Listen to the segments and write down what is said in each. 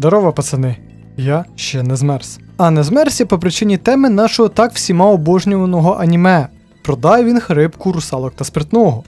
Здорово, пацани. Я ще не змерз. А не змерз я по причині теми нашого так всіма обожнюваного аніме про дайвінг, рибку, русалок та спиртного.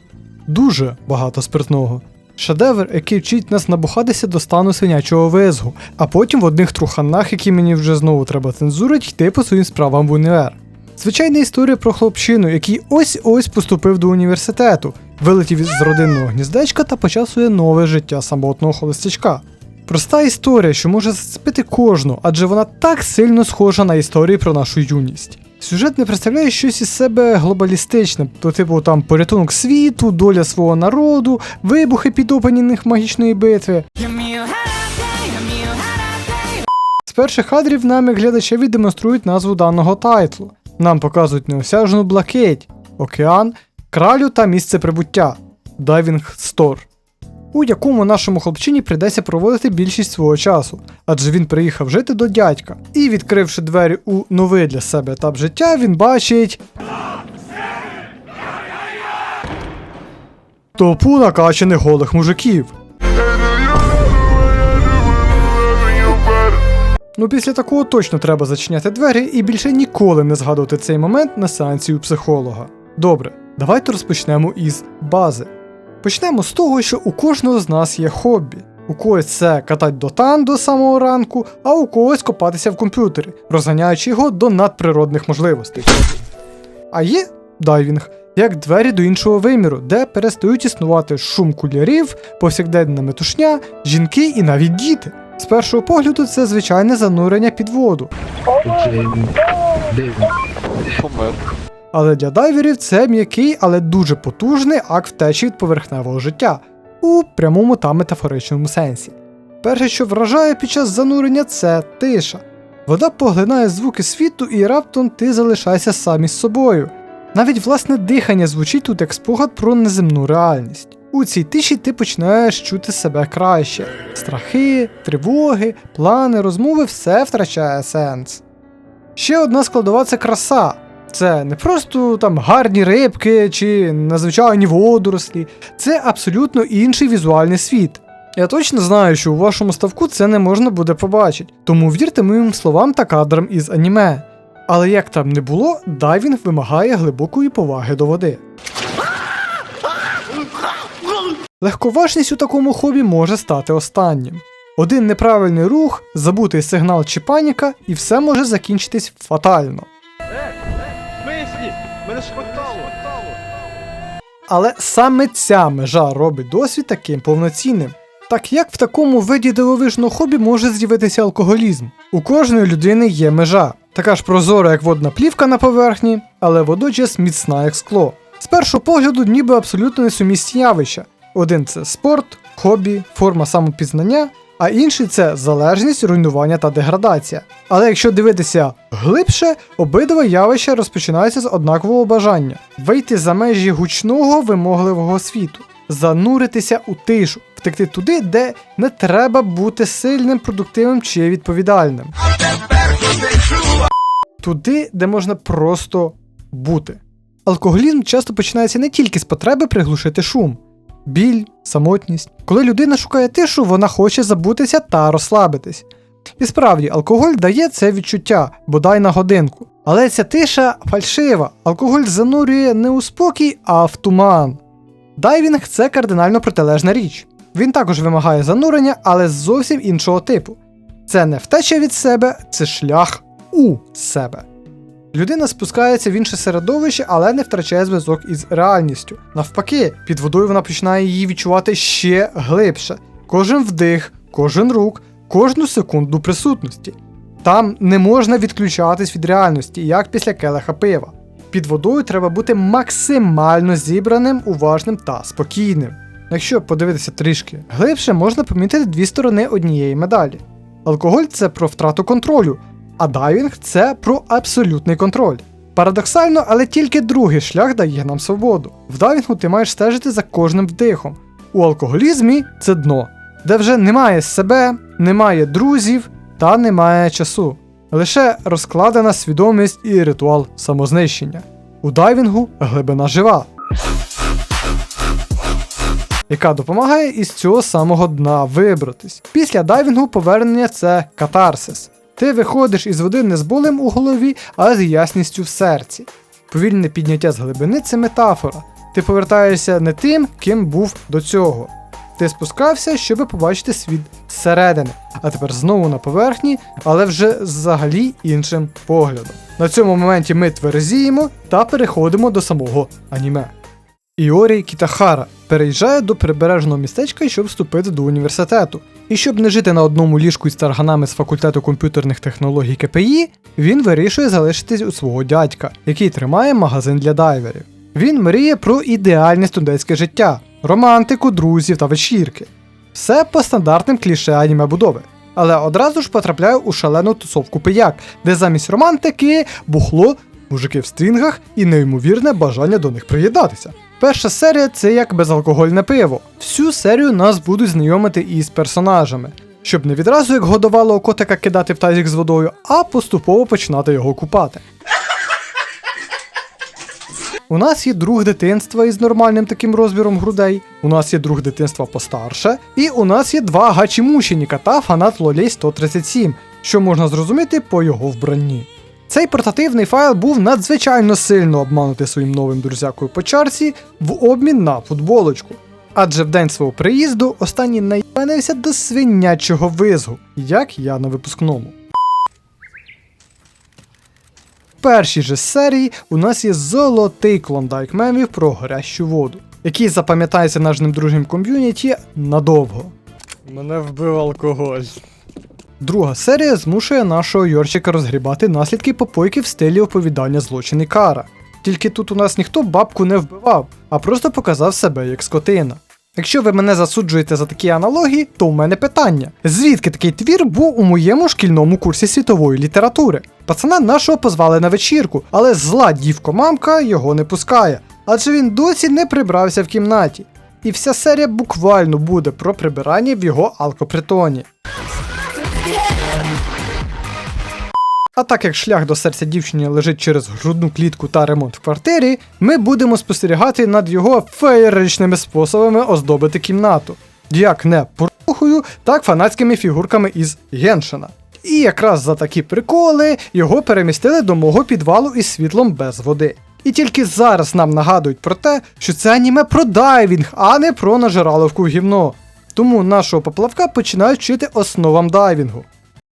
Дуже багато спиртного. Шедевр, який вчить нас набухатися до стану свинячого визгу, а потім в одних труханах, які мені вже знову треба цензурить, йти по своїм справам в універ. Звичайна історія про хлопчину, який ось-ось поступив до університету, вилетів із родинного гніздечка та почав своє нове життя самотного холостячка. Проста історія, що може зацепити кожну, адже вона так сильно схожа на історії про нашу юність. Сюжет не представляє щось із себе глобалістичне, то типу там порятунок світу, доля свого народу, вибухи під опанінних магічної битви. З перших кадрів нам, як глядачеві, демонструють назву даного тайтлу. Нам показують неосяжну блакить, океан, кралю та місце прибуття Дайвінг Стор, у якому нашому хлопчині прийдеться проводити більшість свого часу, адже він приїхав жити до дядька. І відкривши двері у новий для себе етап життя, він бачить. Топу накачаних голих мужиків. Ну, після такого точно треба зачиняти двері і більше ніколи не згадувати цей момент на сеансі у психолога. Добре, давайте розпочнемо із бази. Почнемо з того, що у кожного з нас є хобі. У когось це катать дотан до самого ранку, а у когось копатися в комп'ютері, розганяючи його до надприродних можливостей. А є дайвінг, як двері до іншого виміру, де перестають існувати шум кулярів, повсякденна метушня, жінки і навіть діти. З першого погляду це звичайне занурення під воду. Але для дайверів це м'який, але дуже потужний акт втечі від поверхневого життя у прямому та метафоричному сенсі. Перше, що вражає під час занурення, це тиша. Вода поглинає звуки світу, і раптом ти залишаєшся сам із собою. Навіть власне дихання звучить тут як спогад про неземну реальність. У цій тиші ти починаєш чути себе краще. Страхи, тривоги, плани, розмови все втрачає сенс. Ще одна складова це краса. Це не просто там гарні рибки чи надзвичайні водорослі, це абсолютно інший візуальний світ. Я точно знаю, що у вашому ставку це не можна буде побачити, тому вірте моїм словам та кадрам із аніме. Але як там не було, дайвінг вимагає глибокої поваги до води. Легковажність у такому хобі може стати останнім. Один неправильний рух, забутий сигнал чи паніка, і все може закінчитись фатально. Але саме ця межа робить досвід таким повноцінним. Так як в такому виді дивовижного хобі може з'явитися алкоголізм? У кожної людини є межа, така ж прозора, як водна плівка на поверхні, але водночас міцна як скло. З першого погляду, ніби абсолютно несумісні явища. Один це спорт, хобі, форма самопізнання, а інший це залежність, руйнування та деградація. Але якщо дивитися глибше, обидва явища розпочинаються з однакового бажання вийти за межі гучного вимогливого світу, зануритися у тишу, втекти туди, де не треба бути сильним, продуктивним чи відповідальним. Туди, де можна просто бути. Алкоголізм часто починається не тільки з потреби приглушити шум, біль, самотність. Коли людина шукає тишу, вона хоче забутися та розслабитись. І справді, алкоголь дає це відчуття, бодай на годинку. Але ця тиша фальшива. Алкоголь занурює не у спокій, а в туман. Дайвінг це кардинально протилежна річ. Він також вимагає занурення, але зовсім іншого типу. Це не втеча від себе, це шлях у себе. Людина спускається в інше середовище, але не втрачає зв'язок із реальністю. Навпаки, під водою вона починає її відчувати ще глибше. Кожен вдих, кожен рух, кожну секунду присутності. Там не можна відключатись від реальності, як після келеха пива. Під водою треба бути максимально зібраним, уважним та спокійним. Якщо подивитися трішки глибше, можна помітити дві сторони однієї медалі. Алкоголь це про втрату контролю, а дайвінг це про абсолютний контроль. Парадоксально, але тільки другий шлях дає нам свободу. В дайвінгу ти маєш стежити за кожним вдихом. У алкоголізмі це дно, де вже немає себе, немає друзів та немає часу. Лише розкладена свідомість і ритуал самознищення. У дайвінгу глибина жива. яка допомагає із цього самого дна вибратись. Після дайвінгу повернення це катарсис. Ти виходиш із води не з болем у голові, а з ясністю в серці. Повільне підняття з глибини це метафора. Ти повертаєшся не тим, ким був до цього. Ти спускався, щоб побачити світ зсередини, а тепер знову на поверхні, але вже взагалі іншим поглядом. На цьому моменті ми тверезіємо та переходимо до самого аніме. Іорі Кітахара переїжджає до прибережного містечка, щоб вступити до університету. І щоб не жити на одному ліжку із тарганами з факультету комп'ютерних технологій КПІ, він вирішує залишитись у свого дядька, який тримає магазин для дайверів. Він мріє про ідеальне студентське життя, романтику, друзів та вечірки. Все по стандартним кліше аніме будови. Але одразу ж потрапляє у шалену тусовку пияк, де замість романтики бухло, мужики в стрінгах і неймовірне бажання до них приєднатися. Перша серія це як безалкогольне пиво. Всю серію нас будуть знайомити із персонажами, щоб не відразу як годувалого котика кидати в тазік з водою, а поступово починати його купати. У нас є друг дитинства із нормальним таким розміром грудей, у нас є друг дитинства постарше, і у нас є два гачі-мученіка та фанат Лолей 137, що можна зрозуміти по його вбранні. Цей портативний файл був надзвичайно сильно обманутий своїм новим друзякою по чарці в обмін на футболочку. Адже в день свого приїзду останній найпенився до свинячого визгу, як я на випускному. В першій же серії у нас є золотий клондайк мемів про горящу воду, який запам'ятається нашим дружнім ком'юніті надовго. Мене вбив алкоголь. Друга серія змушує нашого Йорчика розгрібати наслідки попойки в стилі оповідання злочин і кара. Тільки тут у нас ніхто бабку не вбивав, а просто показав себе як скотина. Якщо ви мене засуджуєте за такі аналогії, то у мене питання: звідки такий твір був у моєму шкільному курсі світової літератури? Пацана нашого позвали на вечірку, але зла дівко-мамка його не пускає, адже він досі не прибрався в кімнаті. І вся серія буквально буде про прибирання в його алкопритоні. А так як шлях до серця дівчини лежить через грудну клітку та ремонт в квартирі, ми будемо спостерігати над його феєричними способами оздобити кімнату. Як не порухою, так фанатськими фігурками із Геншина. І якраз за такі приколи його перемістили до мого підвалу із світлом без води. І тільки зараз нам нагадують про те, що це аніме про дайвінг, а не про нажираловку гівно. Тому нашого поплавка починають вчити основам дайвінгу.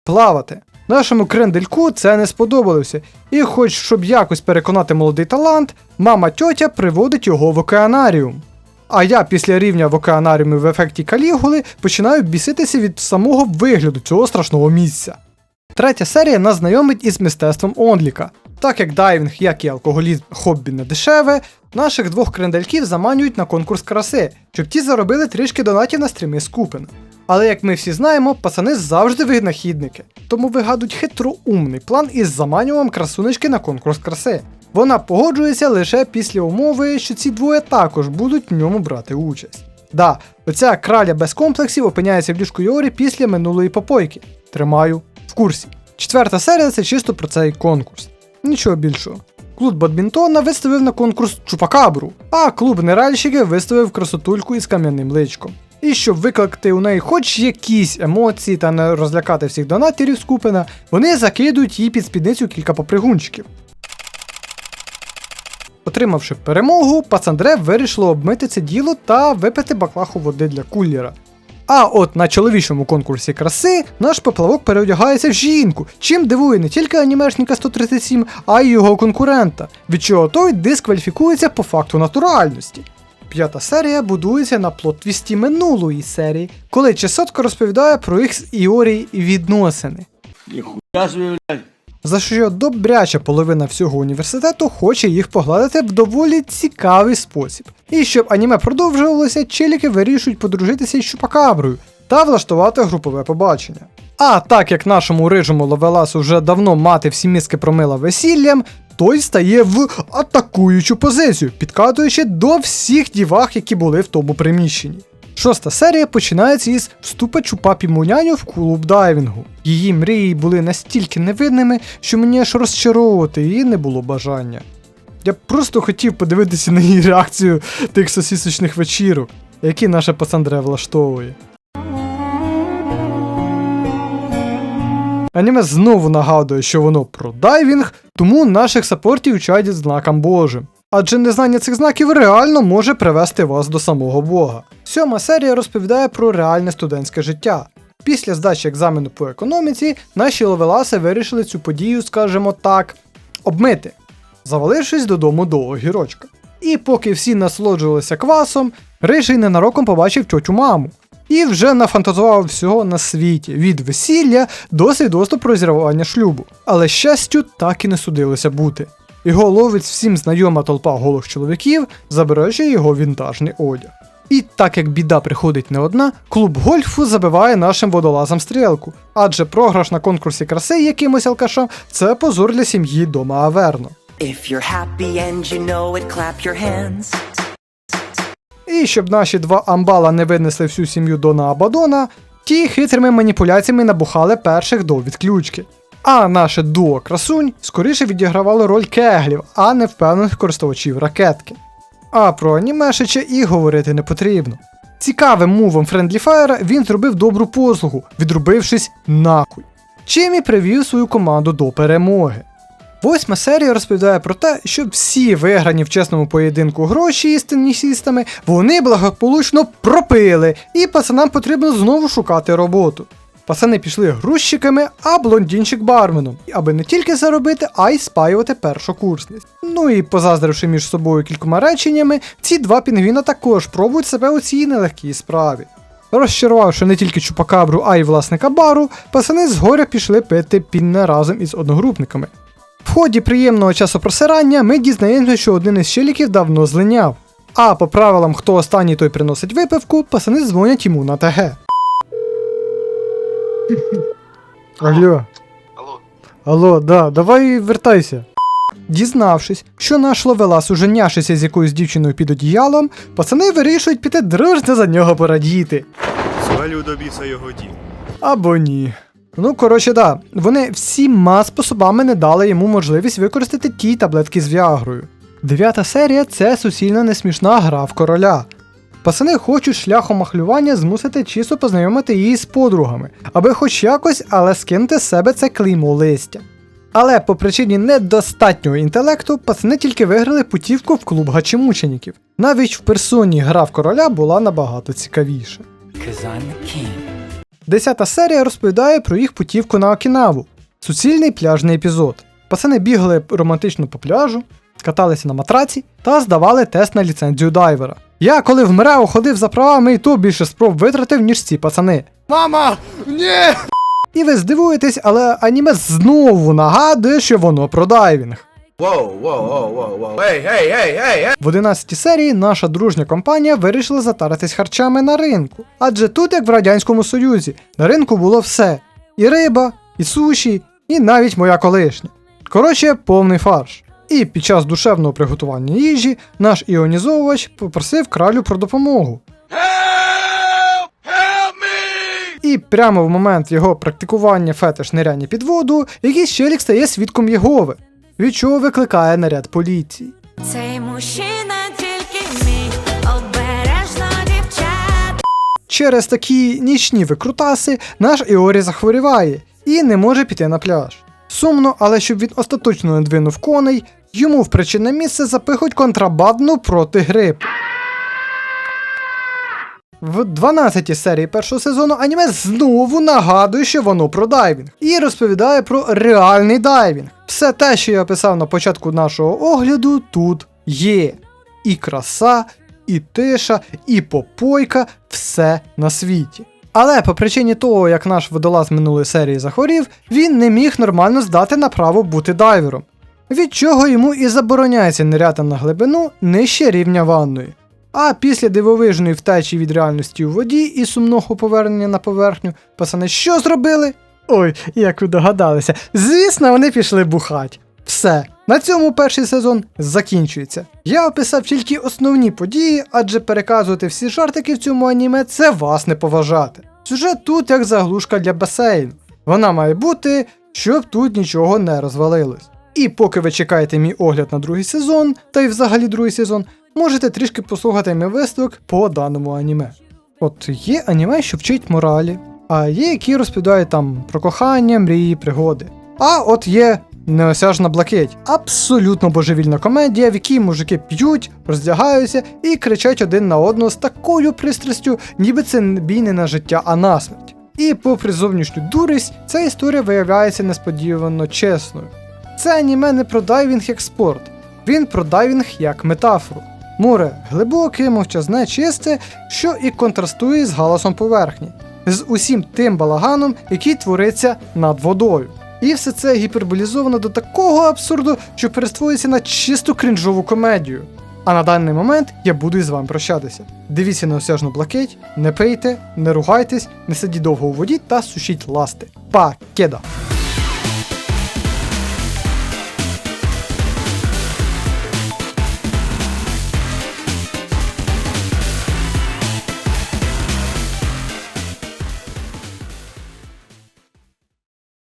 Плавати. Нашому крендельку це не сподобалося, і хоч щоб якось переконати молодий талант, мама тьотя приводить його в океанаріум. А я після рівня в океанаріумі в ефекті калігули починаю біситися від самого вигляду цього страшного місця. Третя серія нас знайомить із мистецтвом Онліка. Так як дайвінг, як і алкоголізм, хобі не дешеве, наших двох крендельків заманюють на конкурс краси, щоб ті заробили трішки донатів на стріми Скупена. Але як ми всі знаємо, пацани завжди винахідники, тому вигадують хитроумний план із заманюванням красунечки на конкурс краси. Вона погоджується лише після умови, що ці двоє також будуть в ньому брати участь. Да, оця краля без комплексів опиняється в ліжку Йорі після минулої попойки. Тримаю в курсі. Четверта серія це чисто про цей конкурс. Нічого більшого. Клуб бадмінтона виставив на конкурс Чупакабру, а клуб неральщики виставив красотульку із кам'яним личком. І щоб викликати у неї хоч якісь емоції та не розлякати всіх донатерів з вони закидують їй під спідницю кілька попригунчиків. Отримавши перемогу, пацандре вирішило обмити це діло та випити баклаху води для кулера. А от на чоловічому конкурсі краси наш поплавок переодягається в жінку, чим дивує не тільки анімешника 137, а й його конкурента, від чого той дискваліфікується по факту натуральності. П'ята серія будується на плот-твісті минулої серії, коли Чесотко розповідає про їх з Іорі відносини. За що добряча половина всього університету хоче їх погладити в доволі цікавий спосіб. І щоб аніме продовжувалося, челіки вирішують подружитися із Чупакаброю та влаштувати групове побачення. А так як нашому рижому ловеласу вже давно мати всі мізки промила весіллям, той стає в атакуючу позицію, підкатуючи до всіх дівах, які були в тому приміщенні. Шоста серія починається із вступу Чупапі Муняню в клуб дайвінгу. Її мрії були настільки невидними, що мені аж розчаровувати її не було бажання. Я просто хотів подивитися на її реакцію тих сосісочних вечірок. які наша пацандре влаштовує. Аніме знову нагадує, що воно про дайвінг, тому наших саппортів чадять знаком Божим. Адже незнання цих знаків реально може привести вас до самого Бога. Сьома серія розповідає про реальне студентське життя. Після здачі екзамену по економіці наші ловеласи вирішили цю подію, скажімо так, обмити, завалившись додому до огірочка. І поки всі насолоджувалися квасом, Рижий ненароком побачив тьотю маму. І вже нафантазував всього на світі від весілля до свідоцтва про зірвання шлюбу. Але щастю так і не судилося бути. Його ловить всім знайома толпа голих чоловіків, забираючи його вінтажний одяг. І так як біда приходить не одна, клуб гольфу забиває нашим водолазам стрілку, адже програш на конкурсі краси якимось алкашам це позор для сім'ї дома Аверно. If you're happy and you know it, clap your hands. І щоб наші два амбала не винесли всю сім'ю Дона Абадона, ті хитрими маніпуляціями набухали перших до відключки. А наше дуо красунь скоріше відігравало роль кеглів, а не впевнених користувачів ракетки. А про анімешича і говорити не потрібно. Цікавим мувом Friendly Fire він зробив добру послугу, відрубившись нахуй. Чим і привів свою команду до перемоги. Восьма серія розповідає про те, що всі виграні в чесному поєдинку гроші із тенісістами вони благополучно пропили, і пацанам потрібно знову шукати роботу. Пацани пішли грузчиками, а блондінчик барменом, аби не тільки заробити, а й спаювати першокурсниць. Ну і позаздривши між собою кількома реченнями, ці два пінгвіна також пробують себе у цій нелегкій справі. Розчарувавши не тільки чупакабру, а й власника бару, пацани згоря пішли пити пінне разом із одногрупниками. В ході приємного часопросирання ми дізнаємося, що один із щеліків давно злиняв. А по правилам, хто останній той приносить випивку, пацани дзвонять йому на ТГ. Алло. Алло. Алло, да, давай вертайся. Дізнавшись, що наш ловелас уже няшиться з якоюсь дівчиною під одіялом, пацани вирішують піти дружно за нього порадіти. Звалю до біса його дім. Або ні. Ну, коротше, да, вони всіма способами не дали йому можливість використати ті таблетки з Віагрою. Дев'ята серія це суцільно несмішна гра в короля. Пацани хочуть шляхом махлювання змусити чисто познайомити її з подругами, аби хоч якось, але скинути з себе це клеймо листя. Але по причині недостатнього інтелекту пацани тільки виграли путівку в клуб гачемученіків. Навіть в персоні гра в короля була набагато цікавіша. Cause I'm the king. Десята серія розповідає про їх путівку на Окінаву. Суцільний пляжний епізод. Пацани бігали романтично по пляжу, каталися на матраці та здавали тест на ліцензію дайвера. Я, коли в МРЕО ходив за правами, і то більше спроб витратив, ніж ці пацани. Мама! Ні! І ви здивуєтесь, але аніме знову нагадує, що воно про дайвінг. Воу, воу, воу, воу, воу. Ей, ей, ей, ей, ей! В 11 серії наша дружня компанія вирішила затаритись харчами на ринку. Адже тут, як в Радянському Союзі, на ринку було все: і риба, і суші, і навіть моя колишня. Коротше, повний фарш. І під час душевного приготування їжі наш іонізовувач попросив кралю про допомогу. І прямо в момент його практикування фетиш ниряння під воду, якийсь челік стає свідком Єгови, від чого викликає наряд поліції. Цей мужчина тільки мій, обережно дівчат. Через такі нічні викрутаси наш Іорі захворіває і не може піти на пляж. Сумно, але щоб він остаточно не двинув коней, йому в причинне місце запихуть контрабандну проти грипу. В 12 серії першого сезону аніме знову нагадує, що воно про дайвінг, і розповідає про реальний дайвінг. Все те, що я описав на початку нашого огляду, тут є. І краса, і тиша, і попойка, все на світі. Але по причині того, як наш водолаз минулої серії захворів, він не міг нормально здати на право бути дайвером, від чого йому і забороняється ниряти на глибину нижче рівня ванної. А після дивовижної втечі від реальності у воді і сумного повернення на поверхню, пацани що зробили? Ой, як ви догадалися, звісно, вони пішли бухать. Все, на цьому перший сезон закінчується. Я описав тільки основні події, адже переказувати всі жартики в цьому аніме це вас не поважати. Сюжет тут як заглушка для басейну. Вона має бути, щоб тут нічого не розвалилось. І поки ви чекаєте мій огляд на другий сезон, та й взагалі другий сезон, можете трішки послухати мій висновок по даному аніме. От є аніме, що вчить моралі, а є, які розповідають там про кохання, мрії, пригоди. А от є Неосяжна блакить. Абсолютно божевільна комедія, в якій мужики п'ють, роздягаються і кричать один на одного з такою пристрастю, ніби це бій не на життя, а на смерть. І попри зовнішню дурість, ця історія виявляється несподівано чесною. Це аніме не про дайвінг як спорт, він про дайвінг як метафору. Море глибоке, мовчазне, чисте, що і контрастує з галасом поверхні, з усім тим балаганом, який твориться над водою. І все це гіперболізовано до такого абсурду, що перестворюється на чисту крінжову комедію. А на даний момент я буду із вами прощатися. Дивіться на осяжну блакить, не пийте, не ругайтесь, не сидіть довго у воді та сушіть ласти. Пакеда!